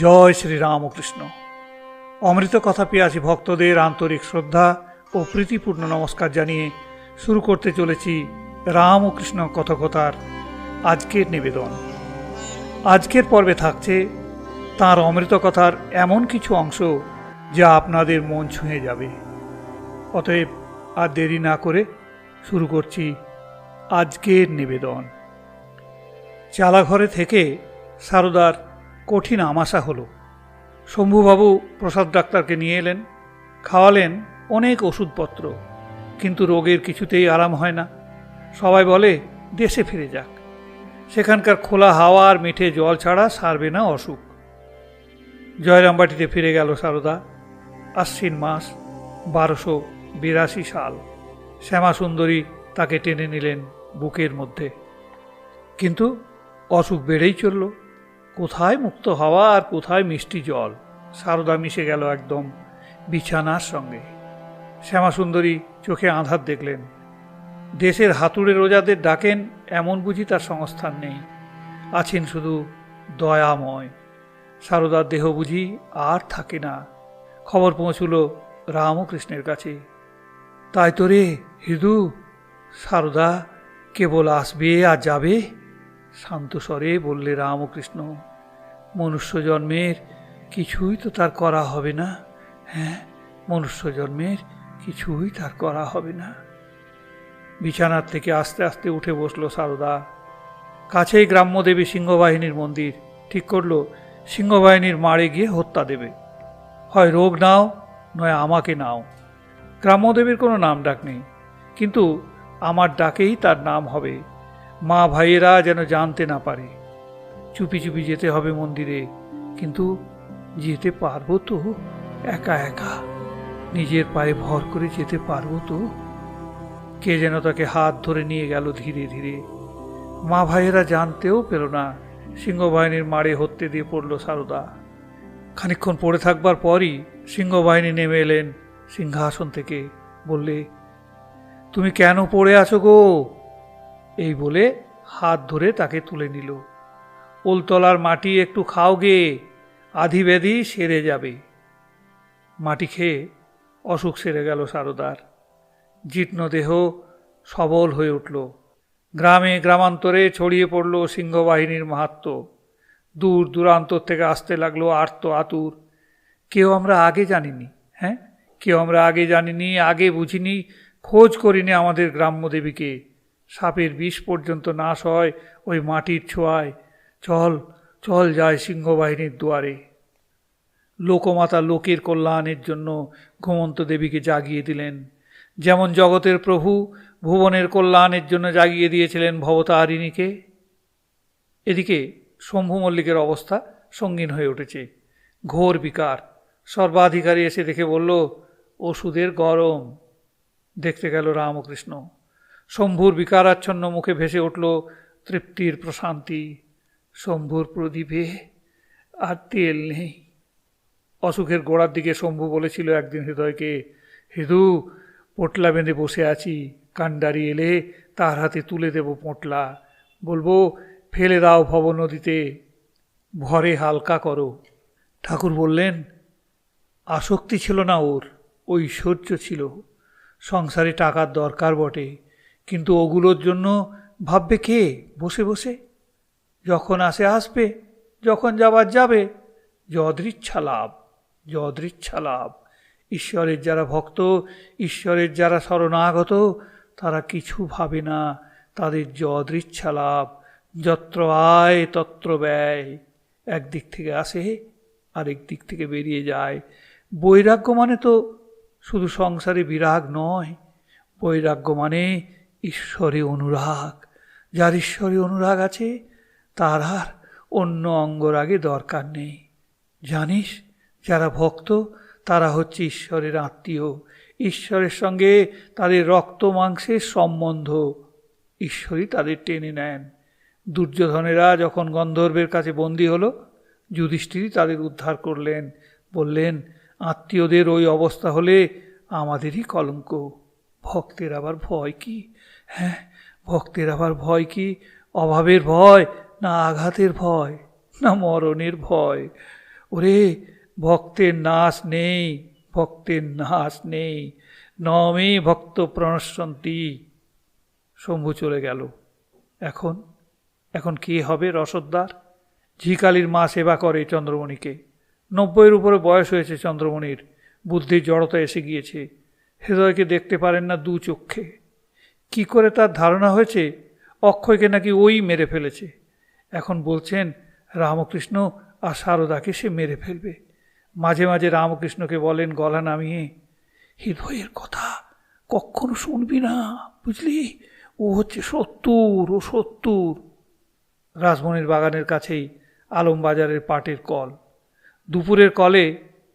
জয় শ্রী রামকৃষ্ণ অমৃত কথা পেয়াছি ভক্তদের আন্তরিক শ্রদ্ধা ও প্রীতিপূর্ণ নমস্কার জানিয়ে শুরু করতে চলেছি রামকৃষ্ণ কথকতার আজকের নিবেদন। আজকের পর্বে থাকছে তাঁর অমৃত কথার এমন কিছু অংশ যা আপনাদের মন ছুঁয়ে যাবে। অতএব আর দেরি না করে শুরু করছি আজকের নিবেদন। চালাঘরে থেকে সারদার কঠিন আমাশা হলো। শম্ভুবাবু প্রসাদ ডাক্তারকে নিয়ে এলেন, খাওয়ালেন অনেক ওষুধপত্র, কিন্তু রোগের কিছুতেই আরাম হয় না। সবাই বলে, দেশে ফিরে যাক। সেখানকার খোলা হাওয়া আর মিঠে জল ছাড়া সারবে না অসুখ। জয়রামবাটিতে ফিরে গেল সারদা। আশ্বিন মাস, বারোশো বিরাশি সাল। শ্যামা সুন্দরী তাকে টেনে নিলেন বুকের মধ্যে। কিন্তু অসুখ বেড়েই চলল। কোথায় মুক্ত হাওয়া আর কোথায় মিষ্টি জল? সারদা মিশে গেল একদম বিছানার সঙ্গে। শ্যামাসুন্দরী চোখে আঁধার দেখলেন। দেশের হাতুড়ে রোজাদের ডাকেন এমন বুঝি তার সংস্থান নেই। আছেন শুধু দয়াময়। সারদার দেহ বুঝি আর থাকে না। খবর পৌঁছল রামকৃষ্ণের কাছে। তাই তো রে হৃদু সারদা, কেবল আসবে আর যাবে? শান্ত স্বরে বললে রামকৃষ্ণ মনুষ্য জন্মের কিছুই তো তার করা হবে না। হ্যাঁ মনুষ্য জন্মের কিছুই তার করা হবে না। বিছানার থেকে আস্তে আস্তে উঠে বসল সারদা। কাছেই গ্রাম্যদেবী সিংহবাহিনীর মন্দির। ঠিক করল, সিংহবাহিনীর মারে গিয়ে হত্যা দেবে। হয় রোগ নাও, নয় আমাকে নাও। গ্রাম্যদেবীর কোনো নাম ডাক নেই। কিন্তু আমার ডাকেই তার নাম হবে। মা ভাইয়েরা যেন জানতে না পারে। চুপি চুপি যেতে হবে মন্দিরে, কিন্তু যেতে পারব তো? একা একা। নিজের পায়ে ভর করে যেতে পারব তো? কে যেন তাকে হাত ধরে নিয়ে গেল ধীরে ধীরে। মা ভাইয়েরা জানতেও পেল না, সিংহবাহিনীর মারে হত্যে দিয়ে পড়ল সারদা। খানিক্ষণ পড়ে থাকবার পরই সিংহবাহিনী নেমে এলেন সিংহাসন থেকে। বললে, তুমি কেন পড়ে আছো গো? এই বলে হাত ধরে তাকে তুলে নিল। ওলতলার মাটি একটু খাও গে আধি ব্যাধি সেরে যাবে। মাটি খেয়ে অসুখ সেরে গেল সারদার। জীর্ণ দেহ সবল হয়ে উঠল। গ্রামে গ্রামান্তরে ছড়িয়ে পড়ল সিংহবাহিনীর মাহাত্ম। দূর দূরান্তর থেকে আসতে লাগল আর্ত আতুর। কেউ আমরা আগে জানিনি হ্যাঁ? কেউ আমরা আগে জানিনি, আগে বুঝিনি, খোঁজ করিনি আমাদের গ্রাম্য দেবীকে। সাপের বিষ পর্যন্ত নাশ হয়, ওই মাটির ছোঁয়ায়। চল চল যায় সিংহবাহিনীর দুয়ারে। লোকমাতা লোকের কল্যাণের জন্য ঘুমন্ত দেবীকে জাগিয়ে দিলেন। যেমন জগতের প্রভু, ভুবনের কল্যাণের জন্য জাগিয়ে দিয়েছিলেন ভবতারিণীকে। এদিকে শম্ভু মল্লিকের অবস্থা সঙ্গীন হয়ে উঠেছে। ঘোর বিকার। সর্বাধিকারী এসে দেখে বলল, ওষুধের গরম। দেখতে গেল রামকৃষ্ণ। শম্ভুর বিকারাচ্ছন্ন মুখে ভেসে উঠল তৃপ্তির প্রশান্তি। শম্ভুর প্রদীপে আর তেল নেই। অসুখের গোড়ার দিকে শম্ভু বলেছিল একদিন হৃদয়কে, হৃদু, পোটলা বেঁধে বসে আছি কান্ডারি এলে তার হাতে তুলে দেব পোটলা। বলব, ফেলে দাও ভব নদীতে, ভরে হালকা করো। ঠাকুর বললেন, আসক্তি ছিল না ওর, ঐশ্বর্য ছিল। সংসারে টাকার দরকার বটে কিন্তু ওগুলোর জন্য ভাববে কে? বসে বসে। যখন আসে, আসবে। যখন যাবার যাবে, যদৃচ্ছা লাভ যদৃচ্ছা লাভ। ঈশ্বরের যারা ভক্ত, ঈশ্বরের যারা শরণাগত, তারা কিছু ভাবে না। তাদের যদৃচ্ছা লাভ, যত্র আয়, তত্র ব্যয়। একদিক থেকে আসে, আরেক দিক থেকে বেরিয়ে যায়। বৈরাগ্য মানে তো শুধু সংসারে বিরাগ নয়। বৈরাগ্য মানে ঈশ্বরে অনুরাগ। যার ঈশ্বরে অনুরাগ আছে, তার আর অন্য অঙ্গরাগে দরকার নেই। জানিস, যারা ভক্ত, তারা হচ্ছে ঈশ্বরের আত্মীয়। ঈশ্বরের সঙ্গে তাদের রক্ত মাংসের সম্বন্ধ ঈশ্বরই তাদের টেনে নেন। দুর্যোধনেরা যখন গন্ধর্বের কাছে বন্দী হলো, যুধিষ্ঠিরই তাদের উদ্ধার করলেন। বললেন, আত্মীয়দের ওই অবস্থা হলে আমাদেরই কলঙ্ক। ভক্তের আবার ভয় কি? হ্যাঁ ভক্তের আবার ভয় কি? অভাবের ভয় না আঘাতের ভয় না মরণের ভয়? ওরে, ভক্তের নাশ নেই, ভক্তের নাশ নেই। নমে ভক্ত প্রণশন্তি শম্ভু চলে গেল। এখন এখন কে হবে রসদ্দার ঝিকালির মা সেবা করে চন্দ্রমণিকে। নব্বইয়ের উপরে বয়স হয়েছে চন্দ্রমণির। বুদ্ধির জড়তা এসে গিয়েছে। হৃদয়কে দেখতে পারেন না দু চক্ষে। কি করে তার ধারণা হয়েছে? অক্ষয়কে নাকি ওই মেরে ফেলেছে। এখন বলছেন, রামকৃষ্ণ আর সারদাকে সে মেরে ফেলবে। মাঝে মাঝে রামকৃষ্ণকে বলেন, গলা নামিয়ে, হৃদয়ের কথা কখনো শুনবি না, বুঝলি? ও হচ্ছে সত্তর, ও সত্তর। রাজমণির বাগানের কাছেই আলমবাজারের পাটের কল। দুপুরের কলে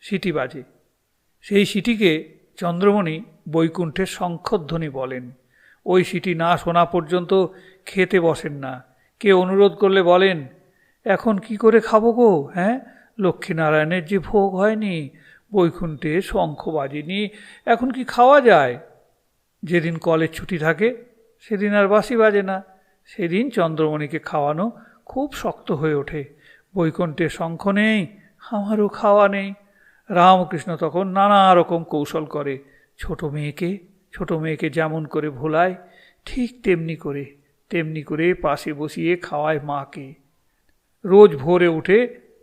সিটি বাজে। সেই সিটিকে চন্দ্রমণি বৈকুণ্ঠের শঙ্খধ্বনি বলেন। ওই সিটি না শোনা পর্যন্ত খেতে বসেন না। কে অনুরোধ করলে বলেন, এখন কি করে খাব গো হ্যাঁ? লক্ষ্মীনারায়ণের যে ভোগ হয়নি, বৈকুণ্ঠে শঙ্খ বাজেনি, এখন কি খাওয়া যায়? যেদিন কলেজ ছুটি থাকে, সেদিন আর বাসি বাজে না। সেদিন চন্দ্রমণিকে খাওয়ানো খুব শক্ত হয়ে ওঠে। বৈকুণ্ঠে শঙ্খ নেই, আমারও খাওয়া নেই। রামকৃষ্ণ তখন নানা রকম কৌশল করে। ছোট মেয়েকে ছোট মেয়েকে যেমন করে ভোলায়, ঠিক তেমনি করে তেমনি করে পাশে বসিয়ে খাওয়ায় মাকে। রোজ ভোরে উঠে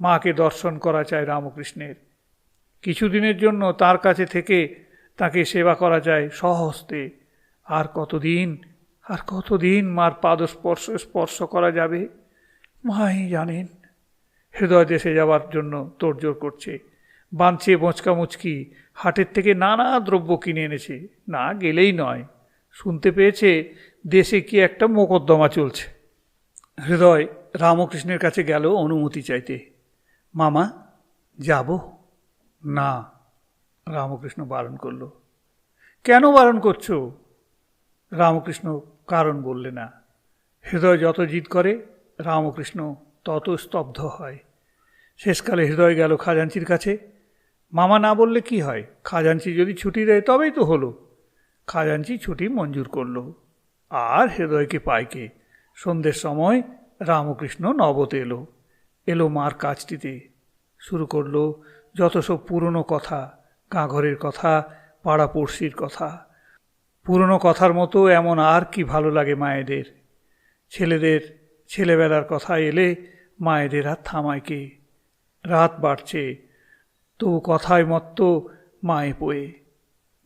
মাকে দর্শন করা চায় রামকৃষ্ণের। কিছুদিনের জন্য তার কাছে থেকে তাকে সেবা করা যায় সহস্তে আর কতদিন আর কতদিন মার পাদস্পর্শ স্পর্শ করা যাবে, মাই জানেন। হৃদয় দেশে যাওয়ার জন্য তোড়জোড় করছে। বাঁধছে বোঁচকা মুচকি হাটের থেকে নানা দ্রব্য কিনে এনেছে, না গেলেই নয়। শুনতে পেয়েছে দেশে কি একটা মোকদ্দমা চলছে। হৃদয় রামকৃষ্ণের কাছে গেল অনুমতি চাইতে। মামা, যাব? না, রামকৃষ্ণ বারণ করল। কেন বারণ করছ? রামকৃষ্ণ কারণ বললে না। হৃদয় যত জিদ করে, রামকৃষ্ণ তত স্তব্ধ হয়। শেষকালে হৃদয় গেল খাজাঞ্চির কাছে মামা না বললে কি হয়? খাজাঞ্চি যদি ছুটি দেয়, তবেই তো হলো। খাজাঞ্চি ছুটি মঞ্জুর করল। আর হৃদয়কে পায়কে সন্ধ্যের সময় রামকৃষ্ণ নবতে এলো। এলো মার কাজটিতে। শুরু করল যত সব পুরনো কথা, গাঁঘরের কথা, পাড়াপড়শির কথা। পুরনো কথার মতো এমন আর কি ভালো লাগে মায়েদের? ছেলেদের, ছেলেবেলার কথা এলে মায়েদের আর থামায় কে? রাত বাড়ছে তবু কথায় মত্ত মায়ে পোয়ে।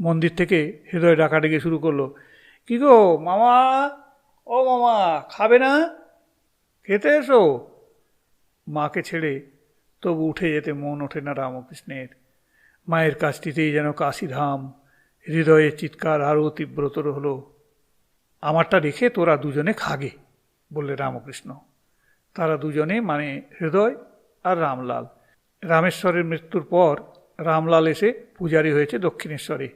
মন্দির থেকে হৃদয় ডাকাডেকে শুরু করল, কি গো মামা? ও মামা, খাবে না? খেতে এসো? মাকে ছেড়ে তবু উঠে যেতে মন ওঠে না রামকৃষ্ণের। মায়ের কাছটিতেই যেন কাশিধাম হৃদয়ের চিৎকার আরও তীব্রতর হলো। আমারটা রেখে তোরা দুজনে খাগে, বললে রামকৃষ্ণ। তারা দুজনে মানে হৃদয় আর রামলাল। রামেশ্বরের মৃত্যুর পর রামলাল এসে পূজারি হয়েছে দক্ষিণেশ্বরে।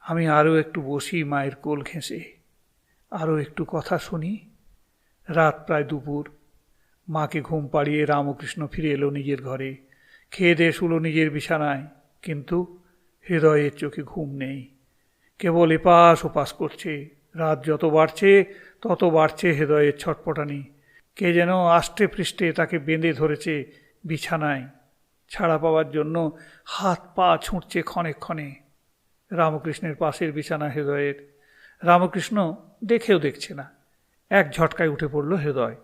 আমি আরও একটু বসি মায়ের কোল ঘেঁষে। আরও একটু কথা শুনি। রাত প্রায় দুপুর। মাকে ঘুম পাড়িয়ে রামকৃষ্ণ ফিরে এলো নিজের ঘরে। খেয়ে দিয়ে শুলো নিজের বিছানায়। কিন্তু হৃদয়ের চোখে ঘুম নেই। কেবল এপাশ ওপাশ করছে। রাত যত বাড়ছে, তত বাড়ছে হৃদয়ের ছটপটানি। কে যেন আষ্টে পৃষ্ঠে তাকে বেঁধে ধরেছে বিছানায়। ছাড়া পাওয়ার জন্য হাত পা ছুঁড়ছে ক্ষণে ক্ষণে। রামকৃষ্ণের পাশের বিছানা হৃদয়ের। রামকৃষ্ণ দেখেও দেখছে না। এক ঝটকায় উঠে পড়ল হৃদয়।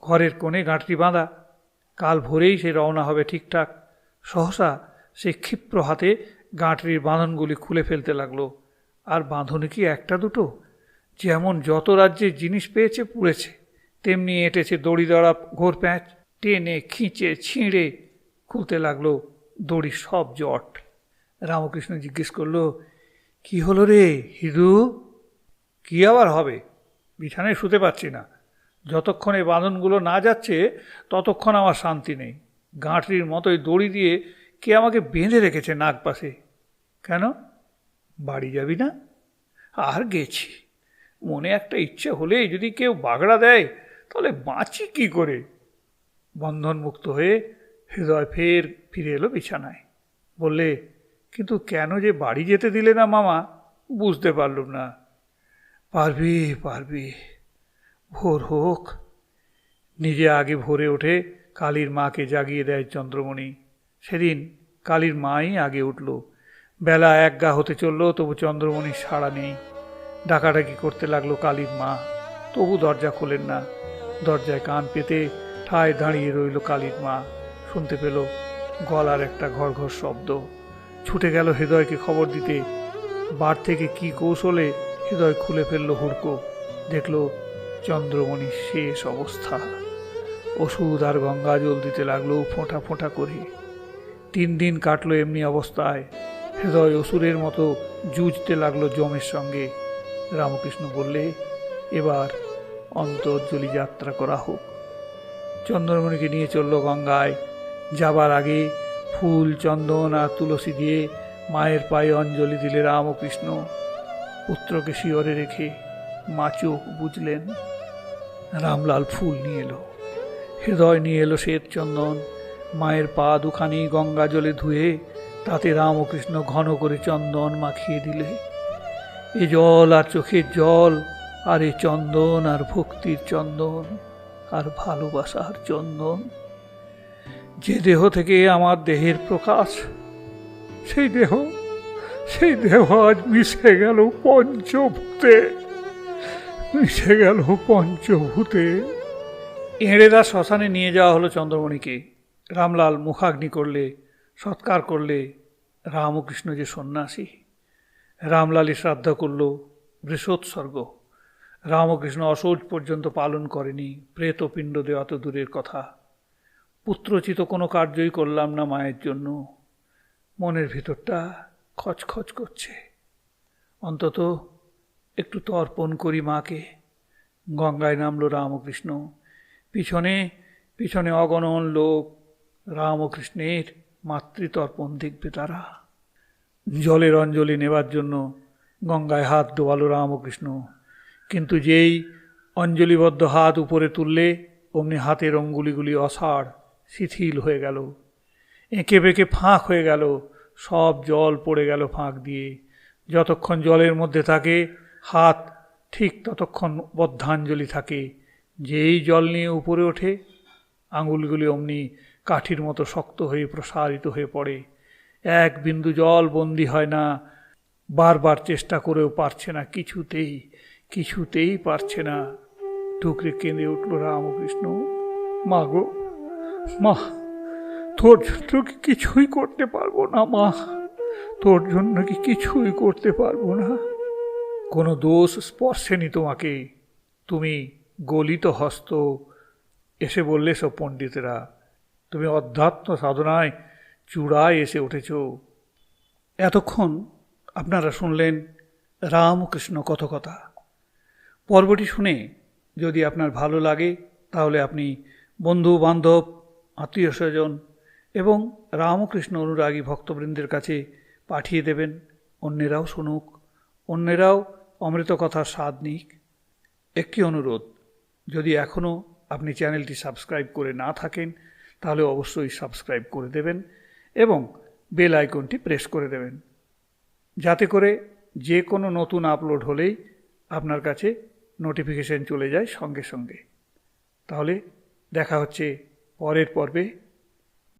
ঘরের কোণে গাঁটটি বাঁধা। কাল ভোরেই সে রওনা হবে ঠিকঠাক। সহসা সে ক্ষিপ্র হাতে গাঁটরির বাঁধনগুলি খুলে ফেলতে লাগল। আর বাঁধনে কি একটা দুটো? যেমন যত রাজ্যের জিনিস পেয়েছে পুড়েছে, তেমনি এঁটেছে দড়ি দড়া, ঘোর প্যাঁচ, টেনে, খিঁচে, ছিঁড়ে খুলতে লাগল দড়ি সব জট। রামকৃষ্ণ জিজ্ঞেস করল, কি হলো রে হিদু? কি আবার হবে? বিছানায় শুতে পারছি না। যতক্ষণ এই বাঁধনগুলো না যাচ্ছে, ততক্ষণ আমার শান্তি নেই। গাঁটরির মতোই দড়ি দিয়ে কে আমাকে বেঁধে রেখেছে নাক পাশে কেন? বাড়ি যাবি না? আর গেছি। মনে একটা ইচ্ছে হলেই যদি কেউ বাগড়া দেয়, তাহলে বাঁচি কি করে? বন্ধনমুক্ত হয়ে হৃদয় ফের ফিরে এলো বিছানায়। বললে, কিন্তু কেন যে বাড়ি যেতে দিলে না মামা? বুঝতে পারলুম না। পারবি পারবি। ভোর হোক। নিজে আগে ভোরে ওঠে কালীর মাকে জাগিয়ে দেয় চন্দ্রমণি। সেদিন কালীর মাই আগে উঠল। বেলা এক গা হতে চলল, তবু চন্দ্রমণির সাড়া নেই। ডাকাডাকি করতে লাগল কালীর মা। তবু দরজা খোলেন না। দরজায় কান পেতে ঠায় দাঁড়িয়ে রইল কালীর মা। শুনতে পেল গলার একটা ঘর ঘর শব্দ। ছুটে গেল হৃদয়কে খবর দিতে। বার থেকে কি কৌশলে হৃদয় খুলে ফেলল হুড়কো। দেখল চন্দ্রমণির শেষ অবস্থা। ওষুধ আর গঙ্গা জল দিতে লাগল ফোঁটা ফোঁটা করে। তিন দিন কাটলো এমনি অবস্থায়। হৃদয় অসুরের মতো জুঝতে লাগল জমের সঙ্গে। রামকৃষ্ণ বললে, এবার অন্তর্জলি যাত্রা করা হোক। চন্দ্রমণিকে নিয়ে চলল গঙ্গায়। যাবার আগে ফুল, চন্দন আর তুলসী দিয়ে মায়ের পায়ে অঞ্জলি দিলে রামকৃষ্ণ। পুত্রকে শিয়রে রেখে মা চোখ বুঝলেন রামলাল ফুল নিয়ে এলো। হৃদয় নিয়ে এলো শ্বেত চন্দন। মায়ের পা দুখানি গঙ্গা জলে ধুয়ে তাতে রামকৃষ্ণ ঘন করে চন্দন মাখিয়ে দিলে। এ জল আর চোখের জল, আর এ চন্দন আর ভক্তির চন্দন, আর ভালোবাসার চন্দন। যে দেহ থেকে আমার দেহের প্রকাশ, সেই দেহ সেই দেহ আজ মিশে গেল পঞ্চভূতে, মিশে গেল পঞ্চভূতে। এঁড়েদা শ্মশানে নিয়ে যাওয়া হলো চন্দ্রমণিকে। রামলাল মুখাগ্নি করলে, সৎকার করলে রামকৃষ্ণ যে সন্ন্যাসী। রামলালই শ্রাদ্ধা করল বৃষোৎসর্গ। রামকৃষ্ণ অসৌচ পর্যন্ত পালন করেনি প্রেত পিণ্ড দেওয়া তো দূরের কথা। পুত্রচিত কোনো কার্যই করলাম না মায়ের জন্য। মনের ভিতরটা খচখচ করছে। অন্তত একটু তর্পণ করি মাকে। গঙ্গায় নামলো রামকৃষ্ণ। পিছনে পিছনে অগণন লোক রামকৃষ্ণের মাতৃতর্পণ দেখবে তারা। জলের অঞ্জলি নেবার জন্য গঙ্গায় হাত ডোবালো রামকৃষ্ণ। কিন্তু যেই অঞ্জলিবদ্ধ হাত উপরে তুললে, অমনি হাতের অঙ্গুলিগুলি অসাড় শিথিল হয়ে গেল। এঁকে বেঁকে ফাঁক হয়ে গেল। সব জল পড়ে গেল ফাঁক দিয়ে। যতক্ষণ জলের মধ্যে থাকে, হাত ঠিক ততক্ষণ বদ্ধাঞ্জলি থাকে। যেই জল নিয়ে উপরে ওঠে, আঙুলগুলি অমনি কাঠির মতো শক্ত হয়ে প্রসারিত হয়ে পড়ে। এক বিন্দু জল বন্দি হয় না। বারবার চেষ্টা করেও পারছে না। কিছুতেই কিছুতেই পারছে না। ঠুকরে কেঁদে উঠল রামকৃষ্ণ। মা গো মা, তোর জন্য কি কিছুই করতে পারব না মা? তোর জন্য কি কিছুই করতে পারব না? কোনো দোষ স্পর্শেনি তোমাকে। তুমি গলিত হস্ত। এসে বললে সব পণ্ডিতেরা, তুমি অধ্যাত্ম সাধনায় চূড়ায় এসে উঠেছ। এতক্ষণ আপনারা শুনলেন রামকৃষ্ণ কথকথা পর্বটি শুনে যদি আপনার ভালো লাগে, তাহলে আপনি বন্ধু বান্ধব আত্মীয় স্বজন এবং রামকৃষ্ণ অনুরাগী ভক্তবৃন্দের কাছে পাঠিয়ে দেবেন। অন্যেরাও শুনুক, অন্যেরাও অমৃত কথার স্বাদ নিক। একটি অনুরোধ, যদি এখনও আপনি চ্যানেলটি সাবস্ক্রাইব করে না থাকেন, তাহলে অবশ্যই সাবস্ক্রাইব করে দেবেন এবং বেল আইকনটি প্রেস করে দেবেন। যাতে করে যে কোনো নতুন আপলোড হলেই আপনার কাছে নোটিফিকেশন চলে যায় সঙ্গে সঙ্গে। তাহলে দেখা হচ্ছে পরের পর্বে